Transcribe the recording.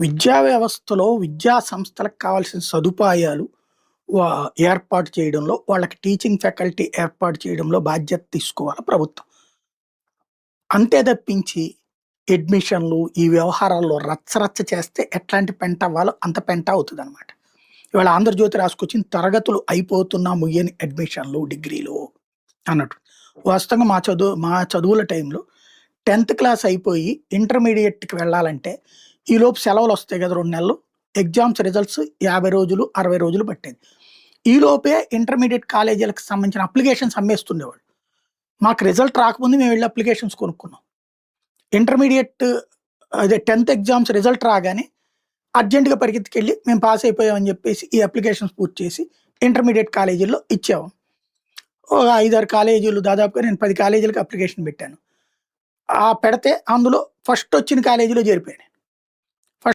విద్యా వ్యవస్థలో విద్యా సంస్థలకు కావాల్సిన సదుపాయాలు వా- ఏర్పాటు చేయడంలో వాళ్ళకి టీచింగ్ ఫ్యాకల్టీ ఏర్పాటు చేయడంలో బాధ్యత తీసుకోవాలి ప్రభుత్వం. అంతే తప్పించి అడ్మిషన్లు ఈ వ్యవహారాల్లో రచ్చరచ్చ చేస్తే ఎట్లాంటి పెంట అవ్వాలో అంత పెంట అవుతుంది అనమాట ఇవాళ ఆంధ్రజ్యోతి రాసుకొచ్చిన తరగతులు అయిపోతున్నా ముయ్యని అడ్మిషన్లు డిగ్రీలు అన్నట్టు. వాస్తవంగా మా చదువు మా చదువుల టైంలో టెన్త్ క్లాస్ అయిపోయి ఇంటర్మీడియట్కి వెళ్ళాలంటే ఈలోపు సెలవులు వస్తాయి కదా రెండు నెలలు. ఎగ్జామ్స్ రిజల్ట్స్ యాభై రోజులు అరవై రోజులు పట్టేది. ఈలోపే ఇంటర్మీడియట్ కాలేజీలకు సంబంధించిన అప్లికేషన్స్ అమ్మేస్తుండేవాళ్ళు. మాకు రిజల్ట్ రాకముందు మేము వెళ్ళి అప్లికేషన్స్ కొనుక్కున్నాం. ఇంటర్మీడియట్ అదే టెన్త్ ఎగ్జామ్స్ రిజల్ట్ రాగానే అర్జెంటుగా పరిగెత్తుకెళ్ళి మేము పాస్ అయిపోయామని చెప్పేసి ఈ అప్లికేషన్స్ పూర్తి చేసి ఇంటర్మీడియట్ కాలేజీల్లో ఇచ్చాము ఒక ఐదారు కాలేజీలు దాదాపుగా నేను పది కాలేజీలకు అప్లికేషన్ పెట్టాను. ఆ పెడితే అందులో ఫస్ట్ వచ్చిన కాలేజీలో చేరిపోయాను.